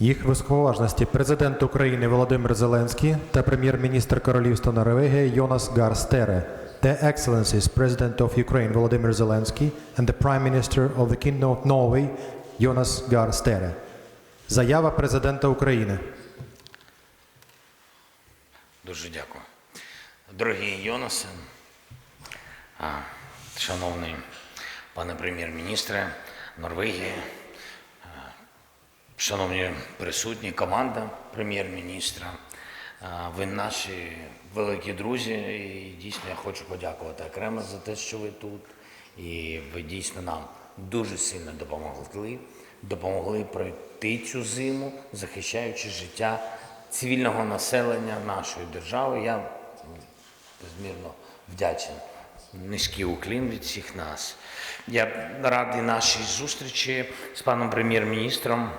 Їх високоважності президент України Володимир Зеленський та прем'єр-міністр Королівства Норвегія Йонас Гар Стере. Their Excellencies President of Ukraine Volodymyr Zelensky and the Prime Minister of the Kingdom of Norway Jonas Gahr Stere. Заява президента України. Дуже дякую. Дорогий Йонасе, шановний пане прем'єр-міністре Норвегії, шановні присутні, команда прем'єр-міністра, ви наші великі друзі, і дійсно я хочу подякувати окремо за те, що ви тут. І ви дійсно нам дуже сильно допомогли, допомогли пройти цю зиму, захищаючи життя цивільного населення нашої держави. Я безмірно вдячен. Низький уклін від всіх нас. Я радий нашій зустрічі з паном прем'єр-міністром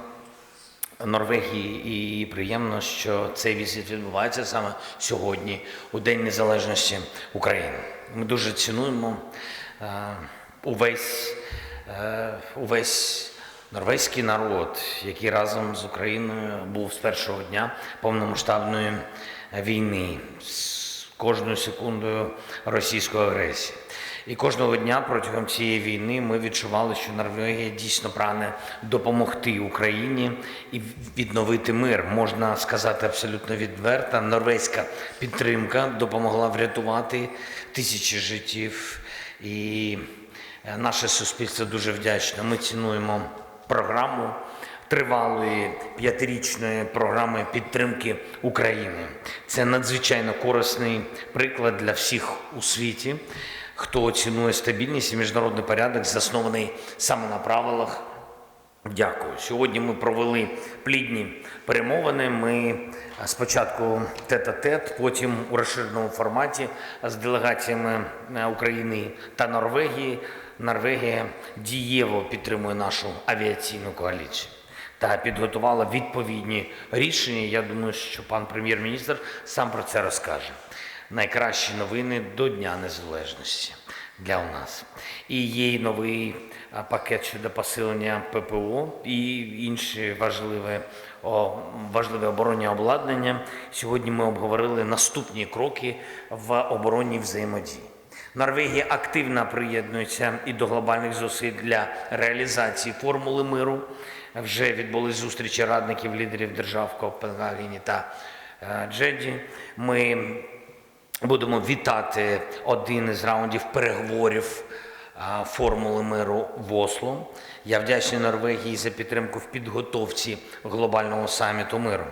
Норвегії, і приємно, що цей візит відбувається саме сьогодні, у День Незалежності України. Ми дуже цінуємо е, увесь, е, увесь норвезький народ, який разом з Україною був з першого дня повномасштабної війни, з кожною секундою російської агресії. І кожного дня протягом цієї війни ми відчували, що Норвегія дійсно прагне допомогти Україні і відновити мир. Можна сказати абсолютно відверто. Норвезька підтримка допомогла врятувати тисячі життів. І е, наше суспільство дуже вдячне. Ми цінуємо програму тривалої п'ятирічної програми підтримки України. Це надзвичайно корисний приклад для всіх у світі, хто цінує стабільність і міжнародний порядок, заснований саме на правилах. Дякую. Сьогодні ми провели плідні перемовини. Ми спочатку тет-а-тет, потім у розширеному форматі з делегаціями е, України та Норвегії. Норвегія дієво підтримує нашу авіаційну коаліцію та підготувала відповідні рішення. Я думаю, що пан прем'єр-міністр сам про це розкаже. Найкращі новини до Дня Незалежності для нас. І є новий пакет щодо посилення ППО і інші важливі, о, важливі оборонні обладнання. Сьогодні ми обговорили наступні кроки в оборонній взаємодії. Норвегія активно приєднується і до глобальних зусиль для реалізації формули миру. Вже відбулись зустрічі радників лідерів держав Копенгагені та е, Джеді. Ми будемо вітати один із раундів переговорів формули миру в Осло. Я вдячний Норвегії за підтримку в підготовці глобального саміту миру.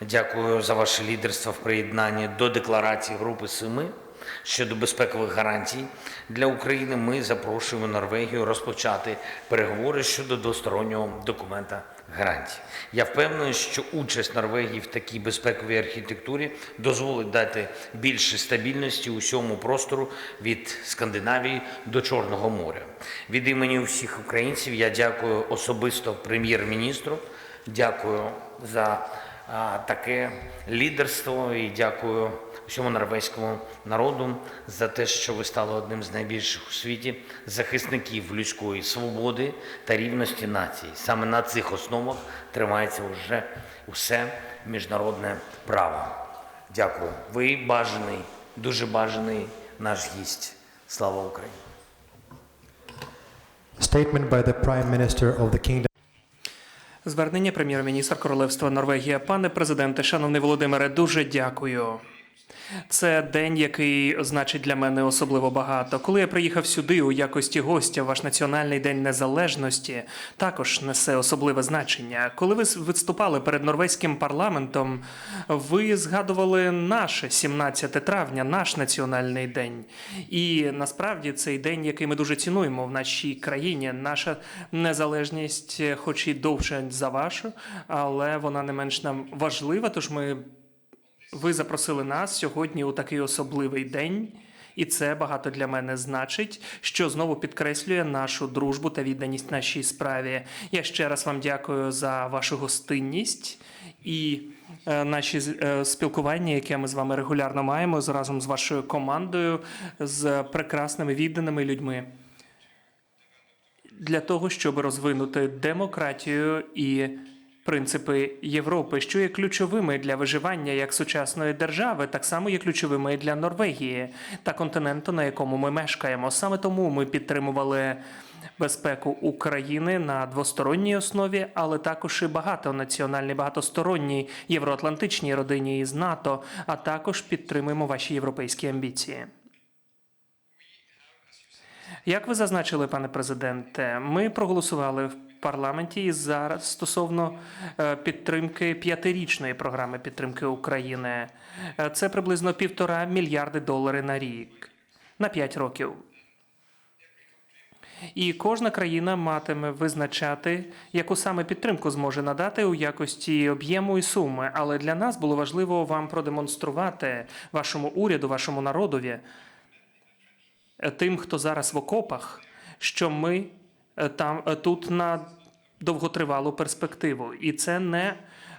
Дякую за ваше лідерство в приєднанні до декларації Групи Семи щодо безпекових гарантій для України. Ми запрошуємо Норвегію розпочати переговори щодо двостороннього документа гарантій. Я впевнений, що участь Норвегії в такій безпековій архітектурі дозволить дати більше стабільності усьому простору від Скандинавії до Чорного моря. Від імені усіх українців я дякую особисто прем'єр-міністру. Дякую за таке лідерство і дякую всьому норвезькому народу за те, що ви стали одним з найбільших у світі захисників людської свободи та рівності націй. Саме на цих основах тримається вже усе міжнародне право. Дякую. Ви бажаний, дуже бажаний наш гість. Слава Україні! Statement by the Prime Minister of the Kingdom Звернення прем'єр-міністр Королевства Норвегія. Пане президенте, шановний Володимире, дуже дякую. Це день, який значить для мене особливо багато. Коли я приїхав сюди у якості гостя, ваш національний день незалежності також несе особливе значення. Коли ви виступали перед норвезьким парламентом, ви згадували наше 17 травня, наш національний день. І насправді цей день, який ми дуже цінуємо в нашій країні, наша незалежність, хоч і довше за вашу, але вона не менш нам важлива. Тож ми ви запросили нас сьогодні у такий особливий день, і це багато для мене значить, що знову підкреслює нашу дружбу та відданість нашій справі. Я ще раз вам дякую за вашу гостинність і е, наші е, спілкування, яке ми з вами регулярно маємо разом з вашою командою, з прекрасними відданими людьми. Для того, щоб розвинути демократію і принципи Європи, що є ключовими для виживання як сучасної держави, так само є ключовими і для Норвегії та континенту, на якому ми мешкаємо. Саме тому ми підтримували безпеку України на двосторонній основі, але також і багатонаціональній, багатосторонній євроатлантичній родині із НАТО, а також підтримуємо ваші європейські амбіції. Як ви зазначили, пане президенте, ми проголосували в парламенті і зараз стосовно е, підтримки п'ятирічної програми підтримки України. Е, Це приблизно півтора мільярди доларів на рік на п'ять років. І кожна країна матиме визначати, яку саме підтримку зможе надати у якості об'єму і суми. Але для нас було важливо вам продемонструвати вашому уряду, вашому народові, е, тим, хто зараз в окопах, що ми там е, тут на довготривалу перспективу, і це не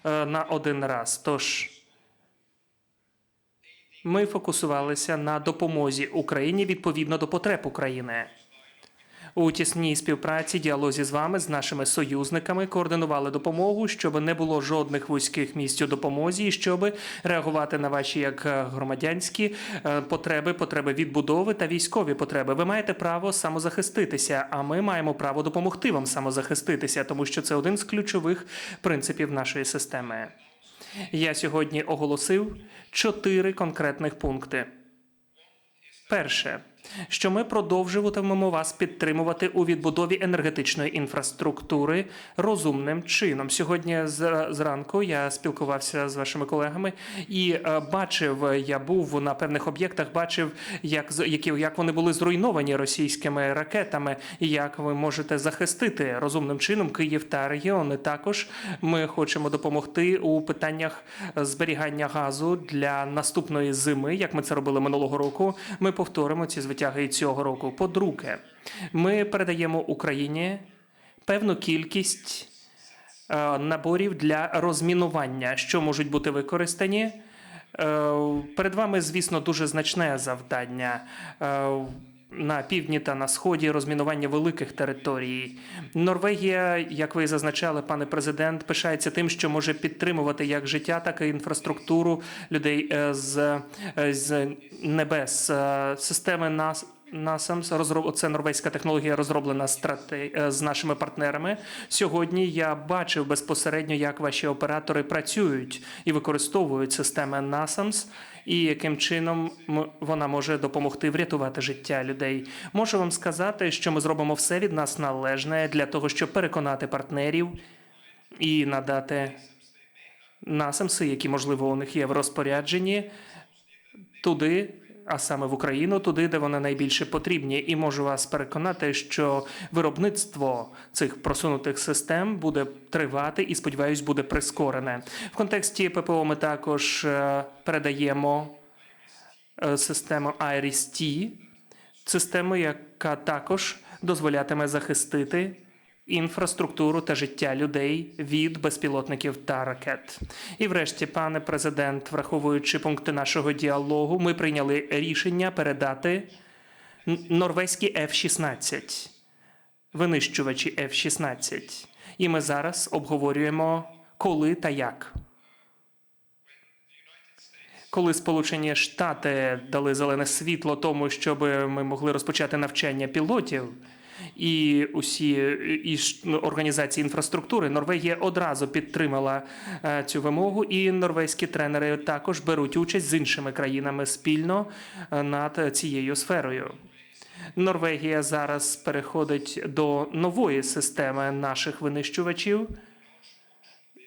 е, на один раз. Тож ми фокусувалися на допомозі Україні відповідно до потреб України. У тісній співпраці, діалозі з вами, з нашими союзниками, координували допомогу, щоб не було жодних вузьких місць у допомозі, і щоб реагувати на ваші як громадянські е, потреби, потреби відбудови та військові потреби. Ви маєте право самозахиститися, а ми маємо право допомогти вам самозахиститися, тому що це один з ключових принципів нашої системи. Я сьогодні оголосив чотири конкретних пункти. Перше, що ми продовжуватимемо вас підтримувати у відбудові енергетичної інфраструктури розумним чином. Сьогодні зранку я спілкувався з вашими колегами і е, бачив, я був на певних об'єктах, бачив, як які як вони були зруйновані російськими ракетами, і як ви можете захистити розумним чином Київ та регіони. Також ми хочемо допомогти у питаннях зберігання газу для наступної зими, як ми це робили минулого року. Ми повторимо ці звитяги цього року. По-друге, ми передаємо Україні певну кількість е, наборів для розмінування, що можуть бути використані. Е, Перед вами, звісно, дуже значне завдання. На півдні та на сході розмінування великих територій. Норвегія, як ви зазначали, пане президент, пишається тим, що може підтримувати як життя, так і інфраструктуру людей е, з, е, з небес. Е, Системи нас NASAMS, розроб... це норвезька технологія, розроблена страте... е, з нашими партнерами. Сьогодні я бачив безпосередньо, як ваші оператори працюють і використовують системи NASAMS, і яким чином вона може допомогти врятувати життя людей. Можу вам сказати, що ми зробимо все від нас належне для того, щоб переконати партнерів і надати NASAMS, які можливо у них є в розпорядженні, туди, а саме в Україну, туди, де вони найбільше потрібні. І можу вас переконати, що виробництво цих просунутих систем буде тривати і, сподіваюсь, буде прискорене. В контексті ППО ми також е, передаємо е, систему IRIS-T, систему, яка також дозволятиме захистити інфраструктуру та життя людей від безпілотників та ракет. І врешті, пане президент, враховуючи пункти нашого діалогу, ми прийняли рішення передати норвезькі F-16, винищувачі F-16. І ми зараз обговорюємо, коли та як. Коли Сполучені Штати дали зелене світло тому, щоб ми могли розпочати навчання пілотів, і усі і ну, організації інфраструктури, Норвегія одразу підтримала е, цю вимогу, і норвезькі тренери також беруть участь з іншими країнами спільно е, над цією сферою. Норвегія зараз переходить до нової системи наших винищувачів.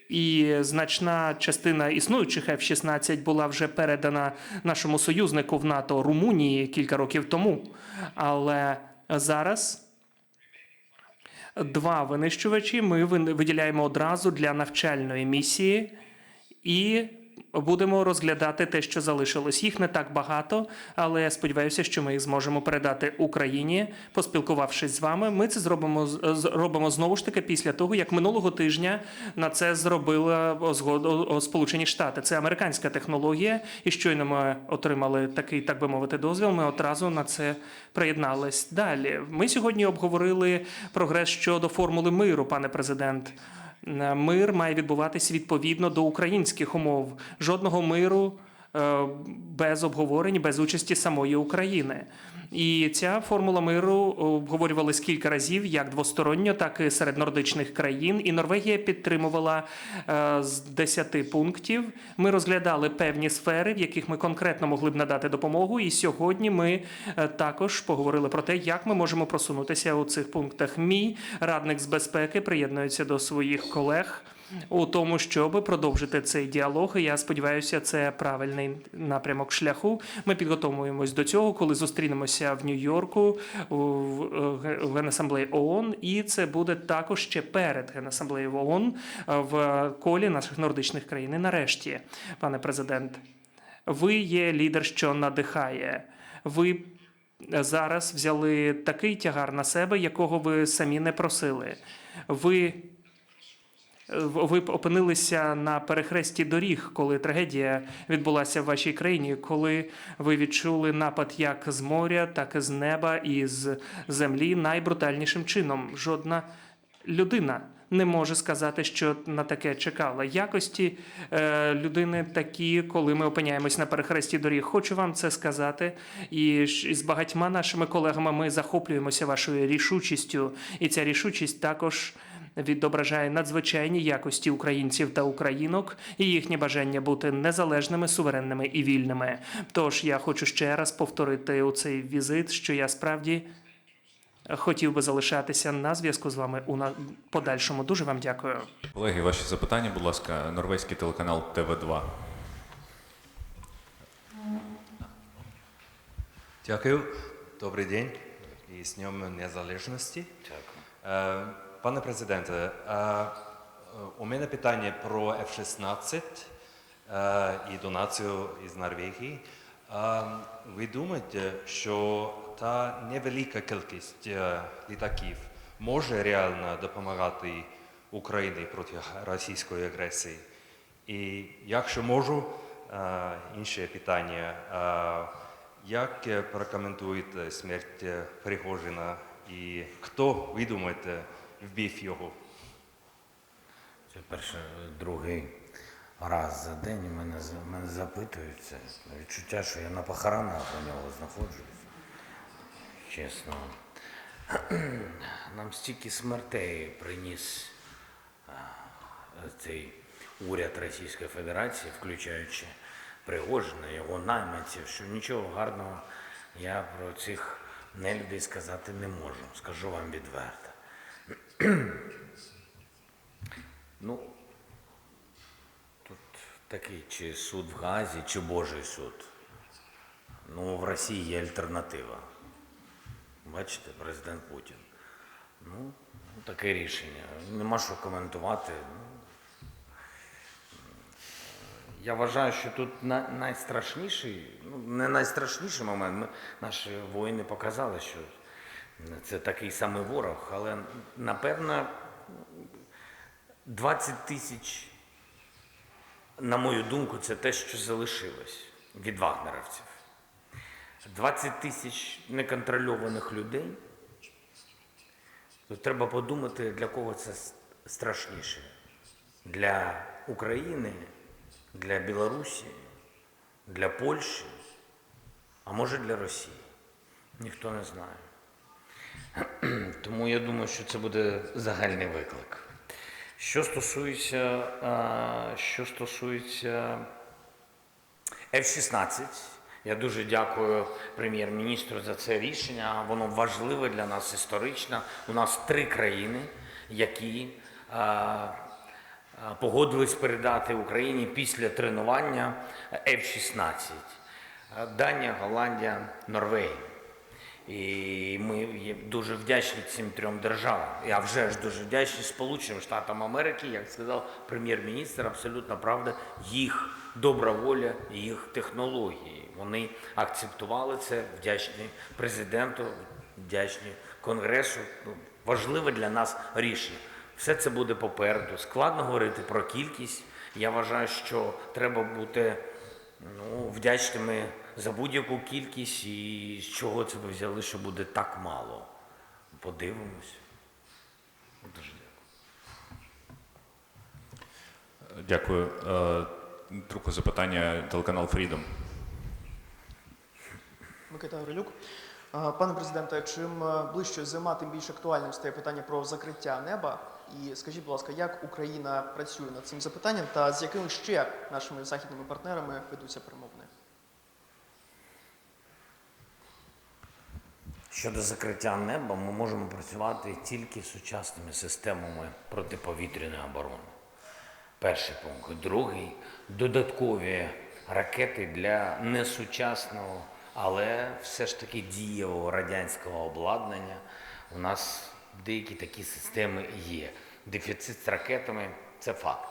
І значна частина існуючих F-16 була вже передана нашому союзнику в НАТО Румунії кілька років тому. Але зараз два винищувачі. Ми виділяємо одразу для навчальної місії. І будемо розглядати те, що залишилось. Їх не так багато, але я сподіваюся, що ми їх зможемо передати Україні, поспілкувавшись з вами. Ми це зробимо зробимо знову ж таки після того, як минулого тижня на це зробила Сполучені Штати. Це американська технологія, і щойно ми отримали такий, так би мовити, дозвіл. Ми одразу на це приєднались. Далі ми сьогодні обговорили прогрес щодо формули миру, пане президент. Е, Мир має відбуватись відповідно до українських умов. Жодного миру без обговорень, без участі самої України. І ця формула миру обговорювалась кілька разів, як двосторонньо, так і серед нордичних країн. І Норвегія підтримувала е, з 10 пунктів. Ми розглядали певні сфери, в яких ми конкретно могли б надати допомогу. І сьогодні ми е, також поговорили про те, як ми можемо просунутися у цих пунктах. Мій радник з безпеки приєднується до своїх колег у тому, щоб продовжити цей діалог. Я сподіваюся, це правильний напрямок шляху. Ми підготовуємось до цього, коли зустрінемося в Нью-Йорку в- в Генасамблеї ООН, і це буде також ще перед Генасамблеєю ООН е, в колі наших нордичних країн. І нарешті, пане президент, ви є лідер, що надихає. Ви зараз взяли такий тягар на себе, якого ви самі не просили. Ви ви опинилися на перехресті доріг, коли трагедія відбулася в вашій країні, коли ви відчули напад як з моря, так і з неба і з землі найбрутальнішим чином. Жодна людина не може сказати, що на таке чекала. Якості е, людини такі, коли ми опиняємось на перехресті доріг. Хочу вам це сказати. І з багатьма нашими колегами ми захоплюємося вашою рішучістю, і ця рішучість також відображає надзвичайні якості українців та українок і їхнє бажання бути незалежними, суверенними і вільними. Тож я хочу ще раз повторити у цей візит, що я справді хотів би залишатися на зв'язку з вами у на- подальшому. Дуже вам дякую. Колеги, ваші запитання, будь ласка, норвезький телеканал ТВ2. Дякую. Добрий день і з Днем Незалежності. Дякую. Пане президенте, е, у мене питання про F-16 е, і донацію із Норвегії. Е, Ви думаєте, що та невелика кількість літаків може реально допомагати Україні проти російської агресії? І якщо можу, інше питання. Як прокоментуєте смерть Пригожина і хто, ви думаєте, вбив його? Це перший, другий раз за день мене, мене запитують. Це відчуття, що я на похоронах у нього знаходжусь. Чесно. Нам стільки смертей приніс цей уряд Російської Федерації, включаючи Пригожина, його найманців, що нічого гарного я про цих нелюдей сказати не можу. Скажу вам відверто. Ну, тут такий чи суд в Газі, чи Божий суд. Ну, в Росії є альтернатива. Бачите, президент Путін. Ну, таке рішення. Нема що коментувати. Ну, Я вважаю, що тут найстрашніший, ну не найстрашніший момент. Ми, наші воїни показали, що це такий самий ворог, але напевно 20 тисяч, на мою думку, це те, що залишилось від вагнерівців. 20 тисяч неконтрольованих людей. То треба подумати, для кого це страшніше. Для України, для Білорусі, для Польщі, а може для Росії. Ніхто не знає. Тому я думаю, що це буде загальний виклик. Що стосується, що стосується F-16, я дуже дякую прем'єр-міністру за це рішення. Воно важливе для нас історично. У нас три країни, які погодились передати Україні після тренування F-16. Данія, Голландія, Норвегія. І ми є дуже вдячні цим трьом державам. Я вже ж дуже вдячний Сполученим Штатам Америки, як сказав прем'єр-міністр, абсолютно правда, їх добра воля, їх технології. Вони акцептували це, вдячні президенту, вдячні Конгресу. Ну, Важливе для нас рішення. Все це буде попереду. Складно говорити про кількість. Я вважаю, що треба бути ну, вдячними за будь-яку кількість і з чого це ви взяли, що буде так мало. Подивимось. Дуже дякую. Дякую. Е, Друге запитання телеканал Freedom. Микита Гаврилюк. Пане президенте, чим е, ближче зима, тим більш актуальним стає питання про закриття неба. І скажіть, будь ласка, як Україна працює над цим запитанням та з якими ще нашими західними партнерами ведуться перемовини? Щодо закриття неба, ми можемо працювати тільки з сучасними системами протиповітряної оборони. Перший пункт. Другий додаткові ракети для несучасного, але все ж таки дієвого радянського обладнання. У нас деякі такі системи є. Дефіцит з ракетами це факт.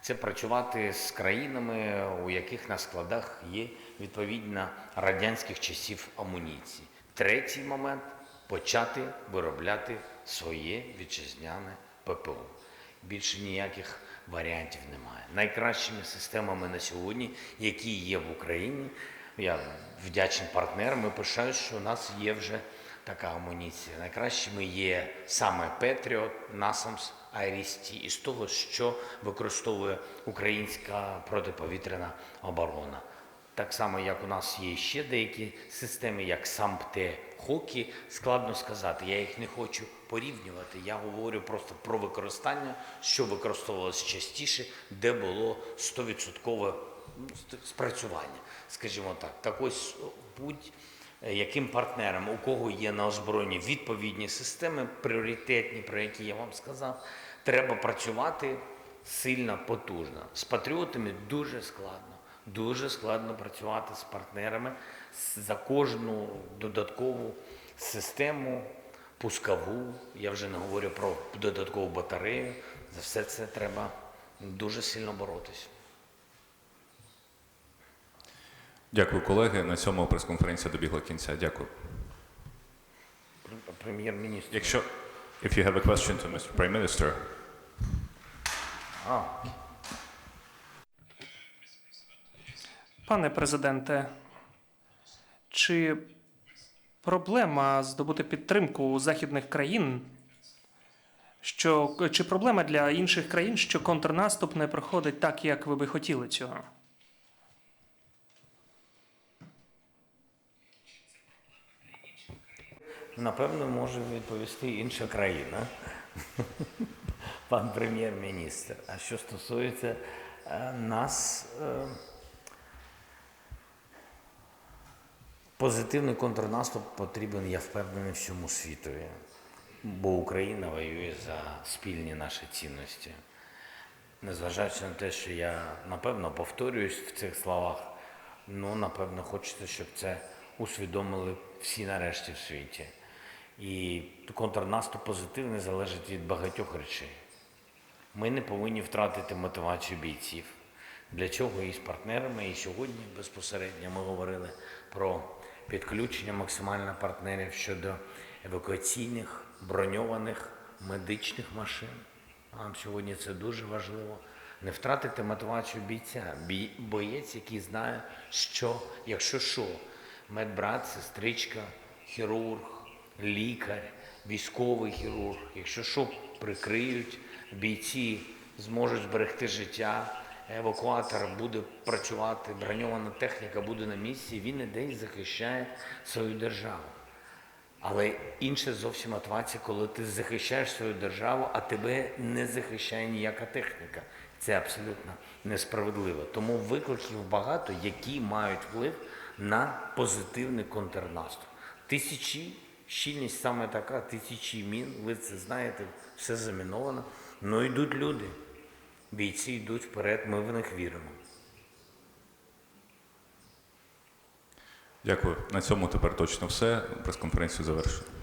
Це працювати з країнами, у яких на складах є відповідно радянських часів амуніції. Третій момент почати виробляти своє вітчизняне ППО. Більше ніяких варіантів немає. Найкращими системами на сьогодні, які є в Україні, я вдячний партнерам і пишаюсь, що у нас є вже така амуніція. Найкращими є саме Петріот, Насамс, Айрісті із того, що використовує українська протиповітряна оборона. Так само, як у нас є ще деякі системи, як САМПТЕ, ХОКІ, складно сказати. Я їх не хочу порівнювати. Я говорю просто про використання, що використовувалося частіше, де було 100% ну, спрацювання, скажімо так. Так ось будь е, яким партнерам, у кого є на озброєнні відповідні системи, пріоритетні, про які я вам сказав, треба працювати сильно, потужно. З патріотами дуже складно. Дуже складно працювати з партнерами за кожну додаткову систему, пускову. Я вже не говорю про додаткову батарею. За все це треба дуже сильно боротися. Дякую, колеги. На цьому прес-конференція добігла кінця. Дякую. Прем'єр-міністр. Якщо if you have a question to Mr. Prime Minister, А, Пане президенте, чи проблема здобути підтримку західних країн? Що, чи проблема для інших країн, що контрнаступ не проходить так, як ви би хотіли цього? Напевно, може відповісти інша країна, пан прем'єр-міністр. А що стосується е, нас, е, позитивний контрнаступ потрібен, я впевнений, всьому світові. Бо Україна воює за спільні наші цінності. Незважаючи на те, що я напевно повторююсь в цих словах, ну напевно, хочеться, щоб це усвідомили всі нарешті в світі. І контрнаступ позитивний залежить від багатьох речей. Ми не повинні втратити мотивацію бійців. Для чого і з партнерами, і сьогодні безпосередньо ми говорили про підключення максимально партнерів щодо евакуаційних, броньованих медичних машин. Нам сьогодні це дуже важливо. Не втратити мотивацію бійця. Бій, боєць, який знає, що, якщо що, медбрат, сестричка, хірург, лікар, військовий хірург, якщо що, прикриють, бійці зможуть зберегти життя, евакуатор буде працювати, броньована техніка буде на місці, він і захищає свою державу. Але інша зовсім мотивація, коли ти захищаєш свою державу, а тебе не захищає ніяка техніка. Це абсолютно несправедливо. Тому викликів багато, які мають вплив на позитивний контрнаступ. Тисячі, щільність саме така, тисячі мін, ви це знаєте, все заміновано. Ну йдуть люди. Бійці йдуть вперед, ми в них віримо. дякую. На цьому тепер точно все. Прес-конференцію завершено.